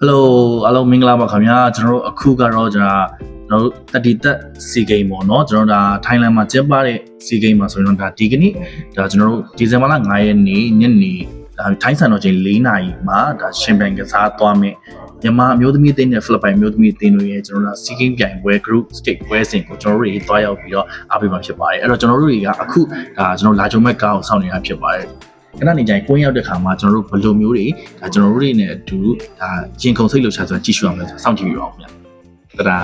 ဟယ်လိုအားလုံးမင်္ဂလာပါခင်ဗျာကျွန်တော်တို့အခုကတော့ကျွန်တော်ကျွန်တော်တို့တတိသက်စီဂိမ်းပေါ့နော်ကျွန်တော်တို့ဒါထိုင်းလန်မှာကျင်းပတဲ့စီဂိမ်းမှာဆိုရင်တော့ဒါဒီကနေ့ဒါကျွန်တော်တို့ဒီဇင်ဘာလ9ရက်နေ့ညနေဒါထိုင်းစံတော်ချိန်4နာရီမှာဒါရှင်ပန်ကစားသွားမယ်မြန်မာအမျိုးသမီးအသင်းနဲ့ဖိလစ်ပိုင်အမျိုးသမီးအသင်းတို့ရဲ့ကျွန်တော်တို့စီဂိမ်းပြိုင်ပွဲ group stage ပွဲစဉ်ကိုကျွန်တော်တို့တွေတွားရောက်ပြီးတော့အားပေးမှာဖြစ်ပါတယ်အဲ့တော့ကျွန်တော်တို့တွေကအခုဒါကျွန်တော်လာကြုံမဲ့ကားကိုစောင့်နေတာဖြစ်ပါတယ် ခဏနေကြရင်ကိုင်းရောက်တဲ့ခါမှာကျွန်တော်တို့ဘယ်လိုမျိုးတွေဒါကျွန်တော်တို့တွေနဲ့အတူဒါရင်ခုန်စိတ်လှုပ်ရှားဆိုတာကြည့်ရှုအောင်လဲဆိုတော့စောင့်ကြည့်ပြီးတော့ခင်ဗျတဒါ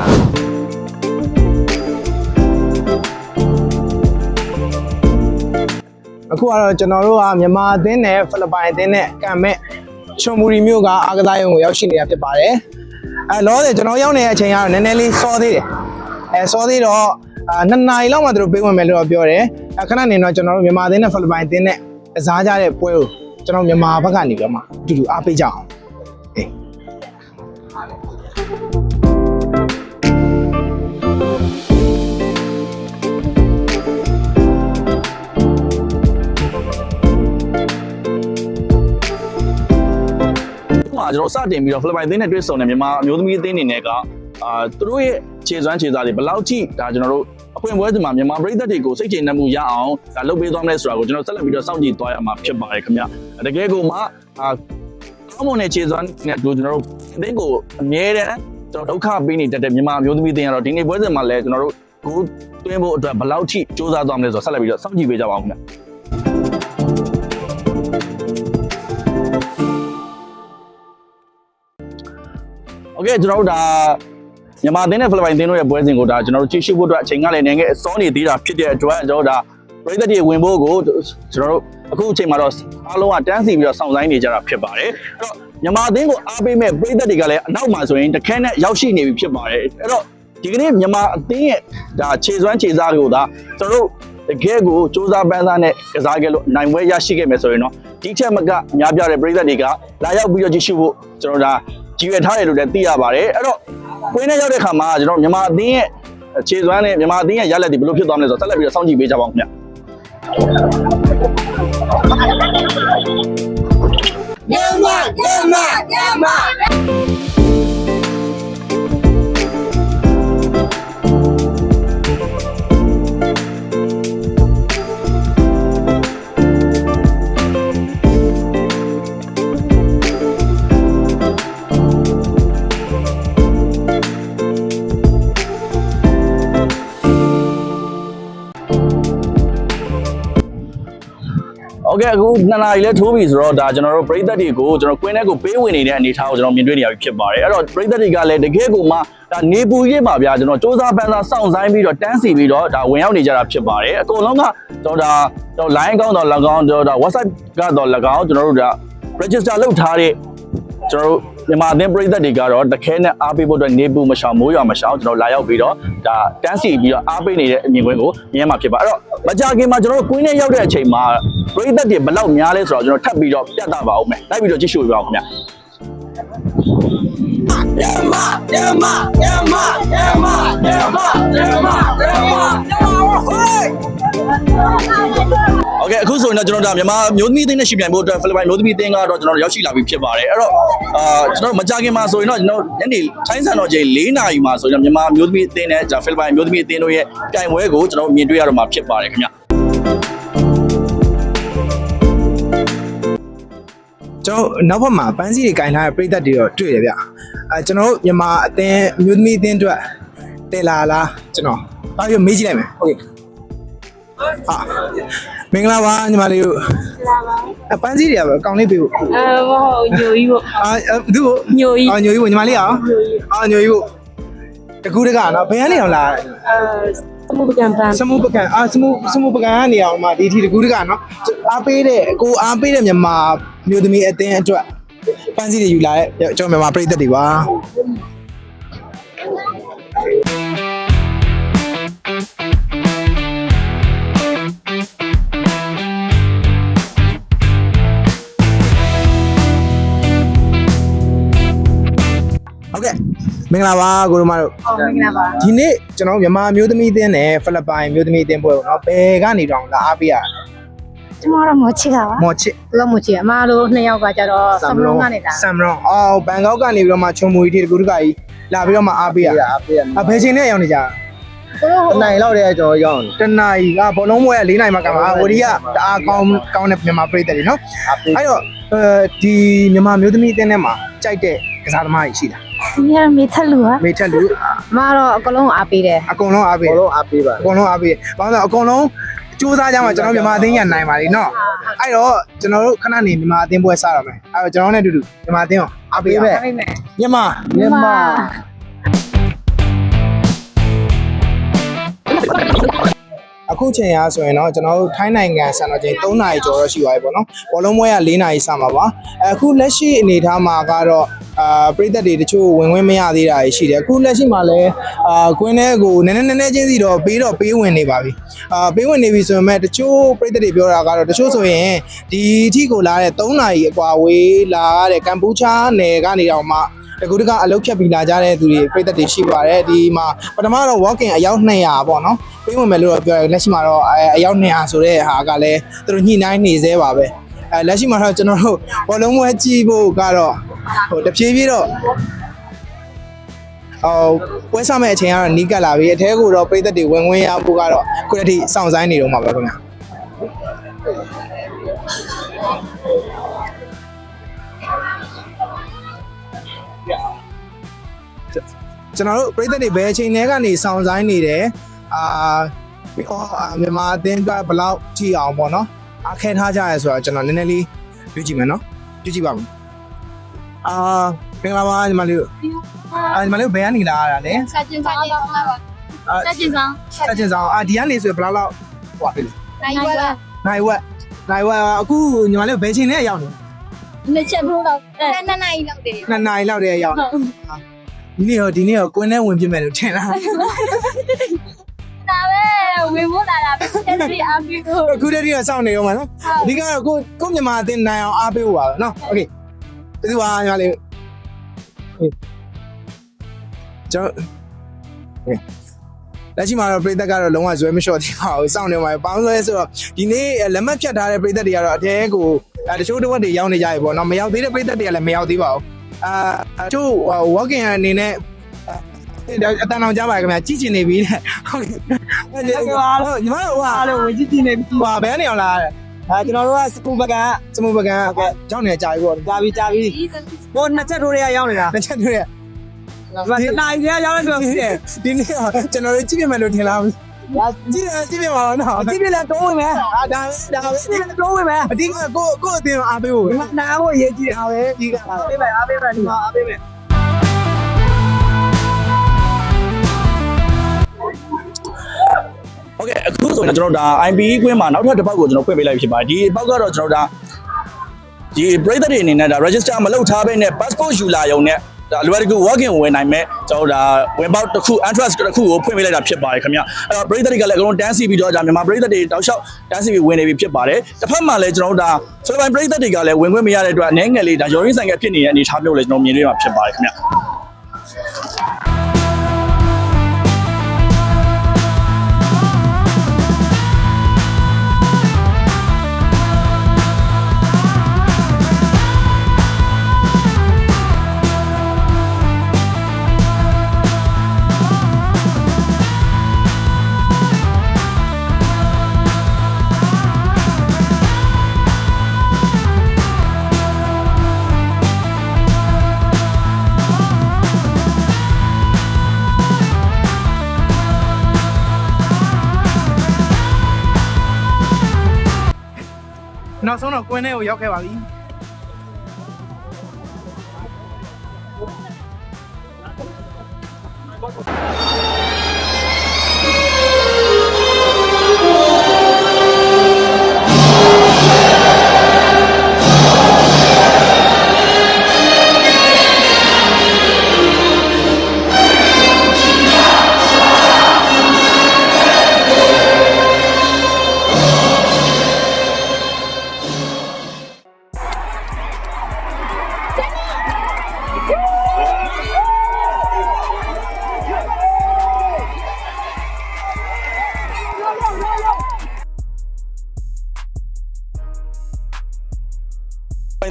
အခုကတော့ကျွန်တော်တို့ကမြန်မာအသင်းနဲ့ဖိလစ်ပိုင်အသင်းနဲ့ကံမဲ့ချွန်ဘူရီမြို့ကအားကစားရုံကိုရောက်ရှိနေတာဖြစ်ပါတယ်အဲလောဆယ်ကျွန်တော်ရောက်နေတဲ့အချိန်ကတော့နည်းနည်းလေးစောသေးတယ်အဲစောသေးတော့အာနှစ်နာရီလောက်မှသူတို့ပေးဝင်မယ်လို့တော့ပြောတယ်အဲခဏနေတော့ကျွန်တော်တို့မြန်မာအသင်းနဲ့ဖိလစ်ပိုင်အသင်းနဲ့ ကစားကြတဲ့ပွဲကိုကျွန်တော်မြန်မာဘက်ကနေပြီးတော့မှအတူတူအားပေးကြအောင်အေးခုမှကျွန်တော်စတင်ပြီးတော့ဖိလစ်ပိုင်အသင်းနဲ့တွေ့ဆုံတဲ့မြန်မာအမျိုးသမီးအသင်းအနေနဲ့ကအာသူတို့ရဲ့ခြေစွမ်းခြေသားတွေဘယ်လောက်ထိဒါကျွန်တော်တို့ အပွင့်ပွဲဒီမှာမြန်မာပြည်သက်တွေကိုစိတ်ကျေနပ်မှုရအောင်ဒါလုပ်ပေးသွားမလဲဆိုတာကိုကျွန်တော်ဆက်လက်ပြီးတော့စောင့်ကြည့်သွားရမှာဖြစ်ပါတယ်ခင်ဗျတကယ်ကိုမှအာကောင်းမွန်တဲ့ခြေစွမ်းနဲ့တို့ကျွန်တော်တို့အသင်းကိုအမြဲတမ်းကျွန်တော်ဒုက္ခပေးနေတတ်တဲ့မြန်မာအမျိုးသမီးအသင်းကတော့ဒီနေ့ပွဲစဉ်မှာလည်းကျွန်တော်တို့ကိုတွင်းဖို့အတွက်ဘယ်လောက်ထိစူးစမ်းသွားမလဲဆိုတော့ဆက်လက်ပြီးတော့စောင့်ကြည့်ပေးကြပါဦးခင်ဗျ โอเคကျွန်တော်တို့ဒါ မြန်မာအသင်းနဲ့ဖိလစ်ပိုင်အသင်းတို့ရဲ့ပွဲစဉ်ကိုဒါကျွန်တော်တို့ကြည့်ရှုဖို့အတွက်အချိန်ကလည်းနည်းငယ်အစောနေသေးတာဖြစ်တဲ့အတွက်ကျွန်တော်တို့ဒါပြည်သက်တွေဝင်ဖို့ကိုကျွန်တော်တို့အခုအချိန်မှာတော့အားလုံးကတန်းစီပြီးတော့စောင့်ဆိုင်းနေကြတာဖြစ်ပါတယ်အဲ့တော့မြန်မာအသင်းကိုအားပေးမဲ့ပြည်သက်တွေကလည်းအနောက်မှာဆိုရင်တခဲနဲ့ရောက်ရှိနေပြီဖြစ်ပါတယ်အဲ့တော့ဒီကနေ့မြန်မာအသင်းရဲ့ဒါခြေစွမ်းခြေစားတွေကိုဒါကျွန်တော်တို့ တကယ်ကိုစူးစမ်းပန်းစားနဲ့ကစားခဲ့လို့နိုင်ပွဲရရှိခဲ့မယ်ဆိုရင်တော့ဒီချက်မကအများပြတဲ့ပြည်သက်တွေကလာရောက်ပြီးတော့ကြည့်ရှုဖို့ကျွန်တော်တို့ဒါကြည်ရထားတယ်လို့လည်းသိရပါတယ်အဲ့တော့ကွင်းထဲရောက်တဲ့ခါမှာကျွန်တော်မြန်မာအသင်းရဲ့ခြေစွမ်းနဲ့မြန်မာအသင်းရဲ့ရလက်တွေဘယ်လိုဖြစ်သွားမလဲဆိုတော့ဆက်လက်ပြီးတော့စောင့်ကြည့်ပေးကြပါဦးခင်ဗျ Yama, yama, yama. โอเคအခုနှစ်နာရီလဲထိုးပြီဆိုတော့ဒါကျွန်တော်တို့ပရိသတ်တွေကိုကျွန်တော်ကွင်းထဲကိုပေးဝင်နေတဲ့အနေအထားကိုကျွန်တော်မြင်တွေ့နေရပြီဖြစ်ပါတယ်အဲ့တော့ပရိသတ်တွေကလည်းတကယ်ကိုမှဒါနေပူရေးပါဗျာကျွန်တော်စူးစမ်းပန်းစားစောင့်ဆိုင်ပြီးတော့တန်းစီပြီးတော့ဒါဝင်ရောက်နေကြတာဖြစ်ပါတယ်အကုန်လုံးကကျွန်တော်ဒါကျွန်တော် line ကောင်းတော့၎င်းကျွန်တော်ဒါ WhatsApp ကတော့၎င်းကျွန်တော်တို့ဒါ register လုပ်ထားတဲ့ ကျွန်တော်တို့မြန်မာအသင်းပရိသတ်တွေကတော့တခဲနဲ့အားပေးဖို့အတွက်နေပူမရှောင်မိုးရွာမရှောင်ကျွန်တော်လာရောက်ပြီးတော့ဒါတန်းစီပြီးတော့အားပေးနေတဲ့အမြင်ကွင်းကိုမြင်ရမှာဖြစ်ပါအဲ့တော့မကြခင်မှာကျွန်တော်တို့ကွင်းထဲရောက်တဲ့အချိန်မှာပရိသတ်တွေဘယ်လောက်များလဲဆိုတော့ကျွန်တော်ထပ်ပြီးတော့ပြတ်သားပါအောင်မယ်လိုက်ပြီးတော့ကြည့်ရှုပြပါဦးခင်ဗျာ Yama, yama, yama, yama, yama, yama, yama, yama, hey! โဟုတ်ကဲ့အခုဆိုရင်တော့ကျွန်တော်တို့မြန်မာမျိုးသမီးအသင်းနဲ့ရှိပြိုင်ဖို့အတွက်ဖိလစ်ပိုင်မျိုးသမီးအသင်းကတော့ကျွန်တော်တို့ရောက်ရှိလာပြီဖြစ်ပါတယ်အဲ့တော့အာကျွန်တော်မကြခင်မှာဆိုရင်တော့ကျွန်တော်ညနေထိုင်းစံတော်ချိန်၄နာရီမှာဆိုရင်တော့မြန်မာမျိုးသမီးအသင်းနဲ့ကျွန်တော်ဖိလစ်ပိုင်မျိုးသမီးအသင်းတို့ရဲ့ပြိုင်ပွဲကိုကျွန်တော်မြင်တွေ့ရတော့မှာဖြစ်ပါတယ်ခင်ဗျကျွန်တော်နောက်ဘက်မှာပန်းစီတွေကင်ထားတဲ့ပြည်သက်တွေတော့တွေ့တယ်ဗျအဲကျွန်တော်တို့မြန်မာအသင်းမျိုးသမီးအသင်းအတွက်တယ်လာလားကျွန်တော်နောက်ပြီးမေးကြည့်လိုက်မယ်ဟုတ်ကဲ့ဟာ မင်္ဂလာပါညီမလေးတို့အပန်းစည်းတွေကပဲအကောင်လေးပေးဖို့အဲမဟုတ်ညိုကြီးပေါ့ အာအဲ့သူ့ကိုညိုကြီး အာညိုကြီးကိုညီမလေးအောင်အာညိုကြီးကိုတကူတကနော်ဘယ်ကနေအောင်လာအဲသမုဒ္ဒကံပန်းစမှုပကံအာစမှုစမှုပကံကနေအောင်မှာဒီထီတကူတကနော်အားပေးတဲ့ကိုအားပေးတဲ့မြန်မာမျိုးသမီးအသင်းအတွက်ပန်းစည်းတွေယူလာတဲ့ကျွန်တော်မြန်မာပြည်သက်တွေပါ မင်္ဂလာပါကိုရမတို့ဟုတ်မင်္ဂလာပါဒီနေ့ကျွန်တော်မြန်မာမျိုးသမီးအသင်းနဲ့ဖိလစ်ပိုင်မျိုးသမီးအသင်းပွဲပေါ့နော်ဘယ်ကနေတောင်လာအားပေးရလဲကျမတို့မော်ချစ်ကပါမော်ချစ်လောမော်ချစ်အမတို့နှစ်ယောက်ကကြတော့ဆမ်လုံးကနေလာဆမ်လုံးအော်ဘန်ကောက်ကနေပြီးတော့မှချုံမူကြီးတကူတကကြီးလာပြီးတော့မှအားပေးရအားပေးရအဘယ်ချိန်နဲ့ရောက်နေကြလဲတနိုင်လောက်တည်းကျွန်တော်ရောက်တယ်တနိုင်ကဘောလုံးပွဲက၄နိုင်မှကမှာဝရီကတအားကောင်းကောင်းတဲ့မြန်မာပြည်သက်တွေနော်အဲ့တော့အဲဒီမြန်မာမျိုးသမီးအသင်းထဲမှာကြိုက်တဲ့ကစားသမားကြီးရှိလား ဒီရမေထက်လူပါမေထက်လူအမတော့အကလုံးအားပေးတယ်အကုန်လုံးအားပေးဘောလုံးအားပေးပါအကုန်လုံးအားပေးဘာလို့လဲအကုန်လုံးစူးစမ်းကြမှာကျွန်တော်မြန်မာအသင်းရနိုင်ပါလိမ့်နော်အဲ့တော့ကျွန်တော်တို့ခဏနေမြန်မာအသင်းပွဲစတော့မယ်အဲ့တော့ကျွန်တော်နဲ့အတူတူမြန်မာအသင်းကိုအားပေးပဲအားပေးမယ်မြန်မာမြန်မာအခုချိန်ရဆိုရင်တော့ကျွန်တော်တို့ထိုင်းနိုင်ငံစံတော်ချိန်3နာရီကျော်တော့ရှိသွားပြီပေါ့နော်ဘောလုံးပွဲက4နာရီစမှာပါအခုလက်ရှိအနေအထားမှာကတော့ အာပြည်သက်တွေတချို့ဝင်ဝင်မရသေးတာရှိတယ်အခုလက်ရှိမှာလည်းအာကွင်းထဲကိုနည်းနည်းနည်းနည်းချင်းစီတော့ပေးတော့ပေးဝင်နေပါပြီအာပေးဝင်နေပြီဆိုပေမဲ့တချို့ပြည်သက်တွေပြောတာကတော့တချို့ဆိုရင်ဒီအထိကိုလာတဲ့3နာရီအကွာဝေးလာတဲ့ကမ်ပူချာနယ်ကနေတော့မှတကူတကအလုတ်ဖြတ်ပြီးလာကြတဲ့သူတွေပြည်သက်တွေရှိပါတယ်ဒီမှာပထမတော့ walking အယောက်200ပေါ့နော်ပြီးဝင်မယ်လို့တော့ပြောတယ်လက်ရှိမှာတော့အဲအယောက်200ဆိုတဲ့ဟာကလည်းသူတို့ညှိနှိုင်းနေသေးပါပဲအဲလက်ရှိမှာတော့ကျွန်တော်တို့ဘောလုံးပွဲကြည့်ဖို့ကတော့ ဟိုတဖြည်းဖြည်းတော့အော်ပွဲစားမဲ့အချိန်ကတော့နီးကပ်လာပြီအထဲကိုတော့ပြည်သက်တွေဝင်ဝင်ရဖို့ကတော့ခုတည်းစောင့်ဆိုင်နေတော့မှာပဲခင်ဗျာကျွန်တော်တို့ပြည်သက်တွေဘယ်အချိန်ထဲကနေစောင့်ဆိုင်နေတယ်အာပြီးတော့အာမြန်မာအသင်းကဘယ်လောက်ကြည့်အောင်ပေါ့နော်အခဲထားကြရဲဆိုတော့ကျွန်တော်နည်းနည်းလေးပြုကြည့်မယ်နော်ပြုကြည့်ပါမယ် အာမင်္ဂလာပါညီမလေးတို့အာညီမလေးတို့ဘယ်ကနေလာရတာလဲ ဆက်ကျင်ဆောင်တော့မှာပါ အာ ဆက်ကျင်ဆောင် ဆက်ချင်ဆောင်အာဒီကနေဆိုရင်ဘယ်လောက်လောက်ဟွာပြီလဲ နိုင်ဝက် နိုင်ဝက်နိုင်ဝက်အခုညီမလေးတို့ဘယ်ချိန်နဲ့ရောက်နေ နှစ်ချက်ဘူးတော့အဲနှစ်နိုင်လောက်တယ် နှစ်နာရီလောက်တည်းရောက်နေဒီနေ့ရောဒီနေ့ရောကွင်းထဲဝင်ပြမယ်လို့ထင်လား ဒါပဲဝင်ဖို့လာတာပဲတက်စီအားပေးဖို့ အခုတည်းကစောင့်နေရောမှာနော်အဓိကတော့ကိုကိုမြန်မာအသင်းနိုင်အောင်အားပေးဖို့ပါပဲနော်โอเค ဒီကညီမလေးကျွန်တော်လက်ရှိမှာတော့ပြည်သက်ကတော့လုံးဝဇွဲမလျှော့သေးပါဘူးစောင့်နေမှာပေါင်းဆွဲဆိုတော့ဒီနေ့လက်မှတ်ဖြတ်ထားတဲ့ပြည်သက်တွေကတော့အတဲကိုတချို့တစ်ဝက်တွေရောက်နေကြပြီပေါ့နော်မရောက်သေးတဲ့ပြည်သက်တွေကလည်းမရောက်သေးပါဘူးအာချို့ walking အနေနဲ့အတန်အောင်ကြပါခင်ဗျာကြည့်ချင်နေပြီတဲ့ဟုတ်ကဲ့ဟာလို့ညီမတို့ဟာလို့ဝင်ကြည့်ကြည့်နေပြီဟာဘယ်နေအောင်လာတဲ့ အဲကျွန်တော်တို့ကစပူပကန်စမုပကံကြောင်းနေကြပြီပေါ့ကြာပြီကြာပြီဟိုနှစ်ချက်ထိုးတွေကရောက်နေတာတစ်ချက်တွေ့ရဒီနိုင်တွေကရောက်နေတော့ရှိတယ်ဒီနေ့ကျွန်တော်တို့ကြည့်ပြမယ်လို့ထင်လားကြည့်ရကြည့်ပြပါတော့နော်ဒီပြလဲတိုးဝင်မယ်အာဒါပဲဒါပဲဒီပြတိုးဝင်မယ်အတိကကိုကိုအတင်းအားပေးဖို့ဒီမှာနားဖို့ရေးကြည့်တာပဲဒီကအားပေးမယ်အားပေးမယ်ဒီမှာအားပေးမယ် ဟုတ်ကဲ့အခုဆိုရင်ကျွန်တော်ဒါ IPE ကွင်းမှာနောက်ထပ်တစ်ပတ်ကိုကျွန်တော်ဖွင့်ပေးလိုက်ဖြစ်ပါတယ်ဒီအပတ်ကတော့ကျွန်တော်ဒါဒီပြည်သက်တွေအနေနဲ့ဒါ register မလုပ်ထားဘဲနဲ့ passport ယူလာရုံနဲ့ဒါအလွယ်တကူ walk in ဝင်နိုင်မဲ့ကျွန်တော်ဒါဝင်ပေါက်တစ်ခု entrance တစ်ခုကိုဖွင့်ပေးလိုက်တာဖြစ်ပါတယ်ခင်ဗျအဲ့တော့ပြည်သက်တွေကလည်းအကုန်လုံးတန်းစီပြီးတော့ဒါမြန်မာပြည်သက်တွေတောက်လျှောက်တန်းစီပြီးဝင်နေပြီဖြစ်ပါတယ်တစ်ဖက်မှာလည်းကျွန်တော်တို့ဒါဖိလစ်ပိုင်ပြည်သက်တွေကလည်းဝင်ခွင့်မရတဲ့အတွက်အနေငယ်လေးဒါရောရင်းဆိုင်ကဖြစ်နေတဲ့အနေအထားမျိုးလည်းကျွန်တော်မြင်တွေ့မှာဖြစ်ပါတယ်ခင်ဗျ နောက်ဆုံးတော့ကွင်းထဲကိုရောက်ခဲ့ပါပြီ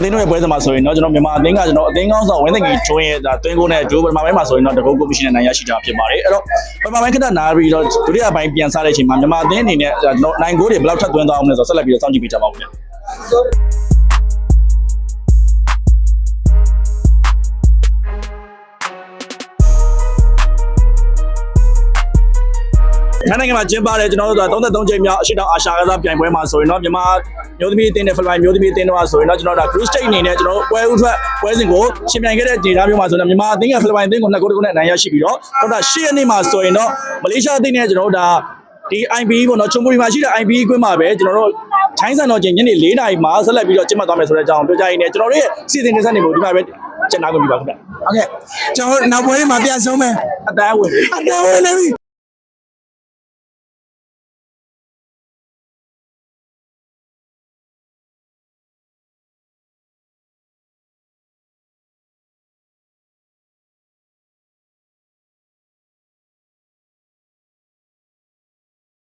သင်းတို့ရဲ့ပွဲစဉ်မှာဆိုရင်တော့ကျွန်တော်မြန်မာအသင်းကကျွန်တော်အသင်းကောင်းဆောင်ဝင်းသိငယ်ကျွန်းရဲ့ဒါတွင်းကိုနဲ့ဂျိုးပထမပိုင်းမှာဆိုရင်တော့တကုတ်ကိုမရှိတဲ့နိုင်ရရှိတာဖြစ်ပါတယ်အဲ့တော့ပထမပိုင်းခဏနားပြီးတော့ဒုတိယပိုင်းပြန်စားတဲ့အချိန်မှာမြန်မာအသင်းအနေနဲ့ကျွန်တော်နိုင်ကိုတွေဘယ်လောက်ထပ်သွင်းသွားအောင်လဲဆိုတော့ဆက်လက်ပြီးတော့စောင့်ကြည့်ပေးကြပါဦးခင်ဗျ ထိုင်းနိုင်ငံမှာကျင်းပတဲ့ကျွန်တော်တို့က33ချိန်မြောက်အရှိတောင်အာရှကစားပြိုင်ပွဲမှာဆိုရင်တော့မြန်မာမျိုးသမီးအသင်းနဲ့ဖိလစ်ပိုင်မျိုးသမီးအသင်းတို့ကဆိုရင်တော့ကျွန်တော်တို့က group stage အနေနဲ့ကျွန်တော်တို့ပွဲဥထွက်ပွဲစဉ်ကိုရှင်ပြိုင်ခဲ့တဲ့ဒေသမျိုးမှာဆိုရင်မြန်မာအသင်းကဖိလစ်ပိုင်အသင်းကိုနှစ်ဂိုးတစ်ဂိုးနဲ့အနိုင်ရရှိပြီးတော့တော့ဒါ10ရက်နေ့မှာဆိုရင်တော့မလေးရှားအသင်းနဲ့ကျွန်တော်တို့ဒါဒီ IBE ပေါ့နော်ချုံပူရီမှာရှိတဲ့ IBE ကွင်းမှာပဲကျွန်တော်တို့ထိုင်းစံတော်ချိန်ညနေ4နာရီမှာဆက်လက်ပြီးတော့ကျင်းပသွားမယ်ဆိုတဲ့အကြောင်းပြောကြရင်းနဲ့ကျွန်တော်တို့ရဲ့စီစဉ်နေစက်နေမှုဒီမှာပဲကျန်နာကုန်ပြီပါခင်ဗျဟုတ်ကဲ့ကျွန်တော်တို့နောက်ပွဲတွေမှာပြန်ဆုံးမယ်အတန်းဝင်ပြီအတော်ဝင်နေပြီ